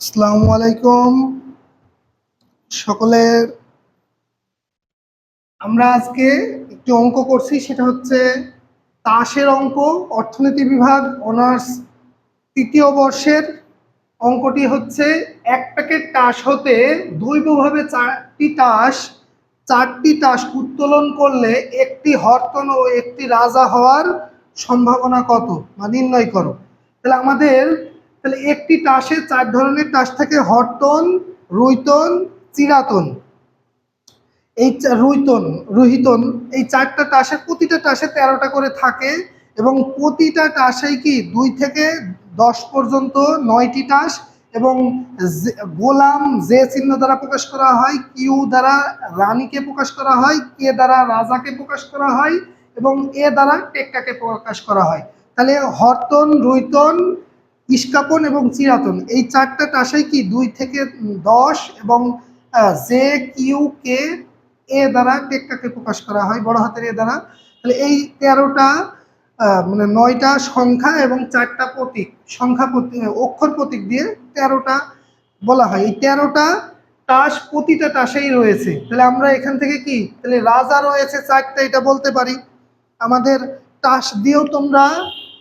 আসসালামু আলাইকুম। সকলের আমরা আজকে একটি অঙ্ক করছি, সেটা হচ্ছে তাসের অঙ্ক, অর্থনীতি বিভাগ, অনার্স তৃতীয় বর্ষের অঙ্কটি হচ্ছে, এক প্যাকেট তাস হতে দৈবভাবে চারটি তাস চারটি তাস উত্তোলন করলে একটি হরতন ও একটি রাজা হওয়ার সম্ভাবনা কত? বা নির্ণয় করো। তাহলে আমাদের তাহলে একটি টাসে চার ধরনের টাস থাকে, হরতন, রুইতন, চিরাতন। এই রুইতন, রুহিতন, এই চারটা টাসের প্রতিটা টাসে তেরোটা করে থাকে এবং প্রতিটা টাসেই কি দুই থেকে দশ পর্যন্ত নয়টি টাস এবং গোলাম যে চিহ্ন দ্বারা প্রকাশ করা হয়, কিউ দ্বারা রানীকে প্রকাশ করা হয়, কে দ্বারা রাজাকে প্রকাশ করা হয় এবং এ দ্বারা টেক্কাকে প্রকাশ করা হয়। তাহলে হরতন, রুইতন ইস্কাপন এবং চিরাতন এই চারটা টাসাই কি দুই থেকে দশ এবং জে কিউ কে এ দ্বারা টেক্কাকে প্রকাশ করা হয়? বড় হাতের এ দ্বারা। তাহলে এই তেরোটা মানে নয়টা সংখ্যা এবং চারটা প্রতীক, সংখ্যা প্রতীক অক্ষর প্রতীক দিয়ে তেরোটা বলা হয়। এই তেরোটা টাস প্রতিটা টাসেই রয়েছে। তাহলে আমরা এখান থেকে কি? তাহলে রাজা রয়েছে চারটা, এটা বলতে পারি। আমাদের টাস দিয়েও তোমরা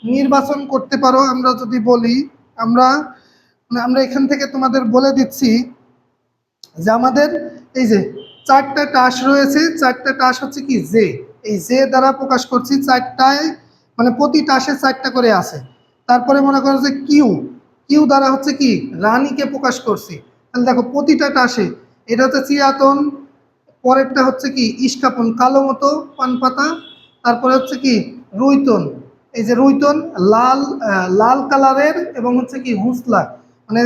নির্বাচন করতে পারো আমরা যদি বলি, আমরা মানে আমরা এখান থেকে তোমাদের বলে দিচ্ছি যে আমাদের এই যে চারটা টাস রয়েছে, চারটা টাস হচ্ছে কি জে এই জে দ্বারা প্রকাশ করছি চারটায় মানে প্রতি টাসে চারটা করে আছে। তারপরে মনে করো যে কিউ কিউ দ্বারা হচ্ছে কি রানীকে প্রকাশ করছি। তাহলে দেখো প্রতিটা টাসে, এটা হচ্ছে চিরাতন পরেরটা হচ্ছে কি ইস্কাপন কালো মতো পান পাতা তারপরে হচ্ছে কি রুইতন। এই যে রুইতন, লাল লাল কালারের এবং হচ্ছে কি হুসলা মানে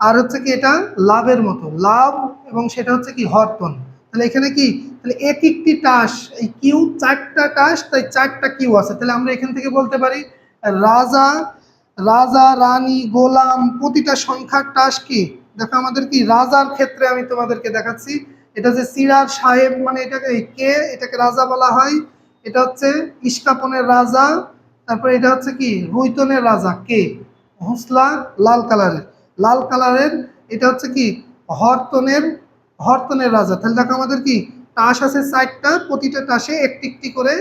আর হচ্ছে কি এটা লাভের মতো, লাভ এবং সেটা হচ্ছে কি হরতন। তাহলে এখানে কি? তাহলে এক একটি টাস, এই কিউ চারটা টাস, তাই চারটা কিউ আছে। তাহলে আমরা এখান থেকে বলতে পারি, রাজা রাজা, রানী, গোলাম, প্রতিটা সংখ্যার টাস কি? দেখো আমাদের কি রাজার ক্ষেত্রে আমি তোমাদেরকে দেখাচ্ছি। এটা যে সিরার সাহেব মানে এটাকে কে? এটাকে রাজা বলা হয়। এটা হচ্ছে ইস্কাপনের রাজা তারপরে এটা হচ্ছে কি? রুইতনের রাজা কে? হোসলা লাল কালারের। লাল কালারের এটা হচ্ছে কি? হরতনের হরতনের রাজা। তাহলে দেখো আমাদের কি? টাস আছে চারটা, প্রতিটা টাসে একটি একটি করে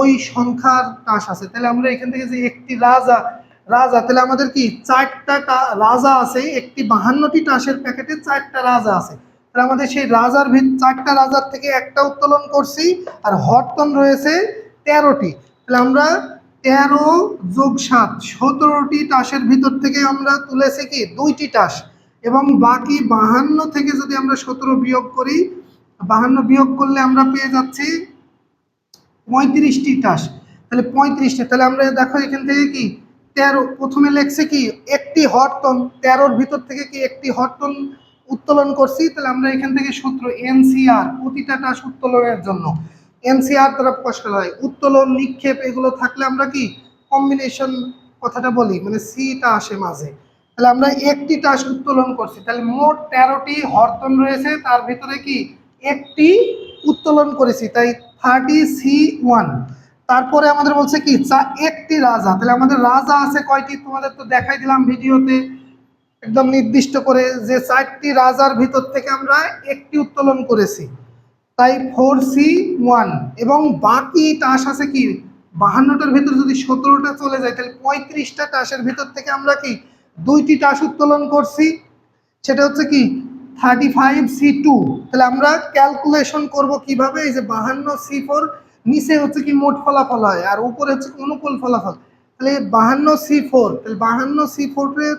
ওই সংখ্যার টাস আছে। তাহলে আমরা এখান থেকে যে একটি রাজা রাজা, তাহলে আমাদের কি? চারটা রাজা আছে, একটি বাহান্নটি টাসের প্যাকেটে চারটা রাজা আছে। তাহলে আমাদের সেই রাজার চারটা রাজার থেকে একটা উত্তোলন করছি, আর হরতন রয়েছে তেরোটি। তাহলে আমরা তেরো যোগ সাত, সতেরোটি টাসের ভিতর থেকে আমরা তুলেছি কি? দুইটি টাস। এবং বাকি বাহান্ন থেকে যদি আমরা সতেরো বিয়োগ করি, বাহান্ন বিয়োগ করলে আমরা পেয়ে যাচ্ছি পঁয়ত্রিশটি টাস। তাহলে পঁয়ত্রিশটি, তাহলে আমরা দেখো এখান থেকে কি? তেরো, প্রথমে লেখছে কি? একটি হরতন। তেরোর ভিতর থেকে কি একটি হরতন উত্তোলন করছি? তাহলে আমরা এখান থেকে সূত্র এনসিআর, প্রতিটা টাস উত্তোলনের জন্য। এনসিআর দ্বারা প্রকাশ করা হয়। উত্তোলন, নিক্ষেপ এগুলো থাকলে আমরা কি কম্বিনেশন কথাটা বলি মানে সিটা আসে মাঝে। তাহলে আমরা একটি টাস উত্তোলন করছি, তাহলে মোট তেরোটি হরতন রয়েছে, তার ভিতরে কি একটি উত্তোলন করেছি, তাই থার্টি সি ওয়ান তারপরে আমাদের বলছে কি, চা, একটি রাজা। তাহলে আমাদের রাজা আছে কয়টি? তোমাদের তো দেখাই দিলাম ভিডিওতে। একদম নির্দিষ্ট করে যে চারটি রাজার ভিতর থেকে আমরা একটি উত্তোলন করেছি। তাই ফোর সি ওয়ান এবং বাকি টাস আছে কি? বাহান্নটার ভিতর যদি সতেরোটা চলে যায়, তাহলে পঁয়ত্রিশটা টাসের ভিতর থেকে আমরা কি দুইটি টাস উত্তোলন করছি? সেটা হচ্ছে কি থার্টি ফাইভ সি টু তাহলে আমরা ক্যালকুলেশন করব কীভাবে? এই যে বাহান্ন সি ফোর নিচে হচ্ছে কি মোট ফলাফল হয় আর উপরে হচ্ছে অনুকূল ফলাফল। তাহলে বাহান্ন সি ফোর তাহলে বাহান্ন সি ফোরের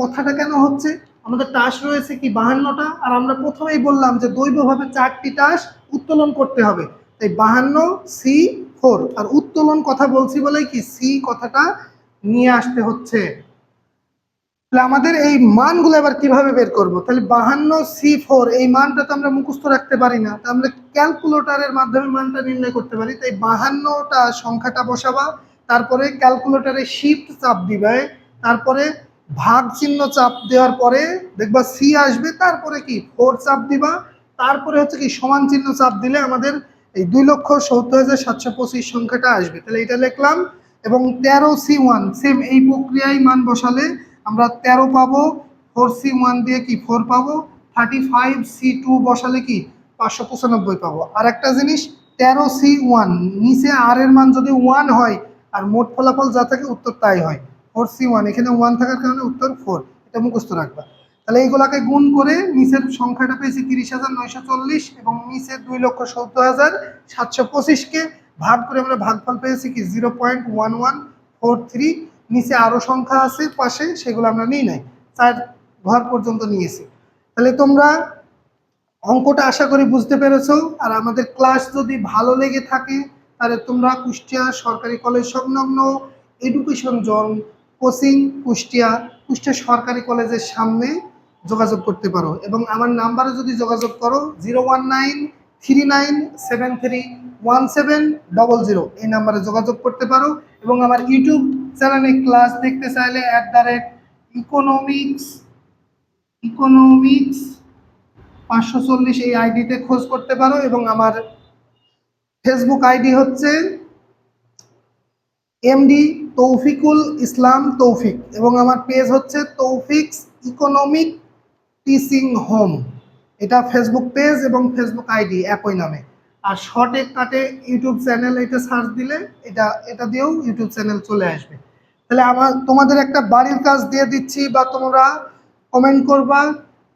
কথাটা কেন হচ্ছে? আমাদের টাস রয়েছে কি বাহান্নটা? আর আমরা প্রথমেই বললাম যে দৈবভাবে চারটি টাস উত্তোলন করতে হবে। তাই বাহান্ন, সি, ফোর। আর উত্তোলন কথা বলছি বলেই কি সি কথাটা নিয়ে আসতে হচ্ছে। তাহলে আমাদের এই মানগুলো এবার কীভাবে বের করব? তাহলে বাহান্ন, সি, ফোর, এই মানটা তো আমরা মুখস্থ রাখতে পারি না। তা আমরা ক্যালকুলেটারের মাধ্যমে মানটা নির্ণয় করতে পারি। তাই বাহান্নটা সংখ্যাটা বসাবা, তারপরে ক্যালকুলেটারে শিফট চাপ দিবে, তারপরে ভাগ চিহ্ন চাপ দেওয়ার পরে দেখবা সি আসবে, তারপরে কি? ফোর চাপ দিবা, তারপরে হচ্ছে কি সমান চিহ্ন চাপ দিলে আমাদের এই দুই লক্ষ সত্তর হাজার সাতশো পঁচিশ সংখ্যাটা আসবে। তাহলে এটা লিখলাম এবং তেরো সি ওয়ান সেম এই প্রক্রিয়ায় মান বসালে আমরা তেরো পাবো ফোর সি ওয়ান দিয়ে কি ফোর পাবো থার্টি ফাইভ সি টু বসালে কি পাঁচশো পঁচানব্বই পাবো। আর একটা জিনিস, তেরো সি ওয়ান নিচে আর এর মান যদি ওয়ান হয়, আর মোট ফলাফল যা থাকে উত্তর তাই হয়। ফোর সি ওয়ান, এখানে ওয়ান থাকার কারণে উত্তর ফোর, এটা মুখস্থ রাখবা। তাহলে এইগুলাকে গুণ করে নিচের সংখ্যাটা পেয়েছি তিরিশ হাজার নয়শো চল্লিশ এবং নিচের দুই লক্ষ সত্তর হাজার সাতশো পঁচিশকে ভাগ করে আমরা ভাগফল পেয়েছি কি zero point one one four three. নিচে আরও সংখ্যা আছে পাশে, সেগুলো আমরা নিই নাই, চার ঘর পর্যন্ত নিয়েছি। তাহলে তোমরা অঙ্কটা আশা করি বুঝতে পেরেছ, আর আমাদের ক্লাস যদি ভালো লেগে থাকে, তাহলে তোমরা কুষ্টিয়া সরকারি কলেজ সংলগ্ন education zone coaching Kushtia Kushtia সরকারি কলেজের সামনে যোগাযোগ করতে পারো। এবং আমার নাম্বারে যদি যোগাযোগ করো, zero one nine three nine seven three one seven double zero. এই নাম্বারে যোগাযোগ করতে পারো এবং আমার ইউটিউব চ্যানেলে ক্লাস দেখতে চাইলে at the rate economics economics পাঁচশো চল্লিশ এই আইডিতে খোঁজ করতে পারো এবং আমার ফেসবুক আইডি হচ্ছে এমডি তৌফিকুল ইসলাম তৌফিক এবং আমার পেজ হচ্ছে তৌফিক্স ইকোনমিক টিচিং হোম এটা ফেসবুক পেজ এবং ফেসবুক আইডি একই নামে। আর শর্টে কাটে ইউটিউব চ্যানেল এটা সার্চ দিলে এটা এটা দিয়েও ইউটিউব চ্যানেল চলে আসবে। তাহলে আমার, তোমাদের একটা বাড়ির কাজ দিয়ে দিচ্ছি বা তোমরা কমেন্ট করবা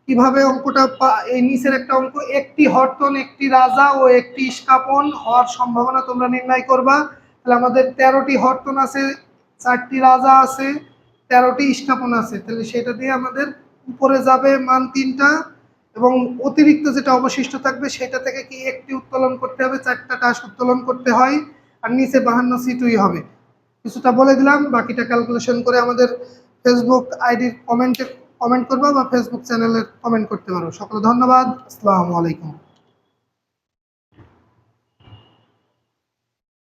কীভাবে অঙ্কটা এই নিচের একটা অঙ্ক, একটি হরতন, একটি রাজা ও একটি ইস্কাপন হওয়ার সম্ভাবনা তোমরা নির্ণয় করবা। তাহলে আমাদের তেরোটি হরতন আছে, চারটি রাজা আছে, তেরোটি স্থাপন আছে। তাহলে সেটা দিয়ে আমাদের উপরে যাবে মান তিনটা এবং অতিরিক্ত যেটা অবশিষ্ট থাকবে সেটা থেকে কি একটি উত্তোলন করতে হবে, চারটা টাস উত্তোলন করতে হয় আর নিচে বাহান্ন সিটুই হবে। কিছুটা বলে দিলাম, বাকিটা ক্যালকুলেশন করে আমাদের ফেসবুক আইডির কমেন্টে কমেন্ট করবা বা ফেসবুক চ্যানেলে কমেন্ট করতে পারো। সকলে ধন্যবাদ, আসসালামু আলাইকুম।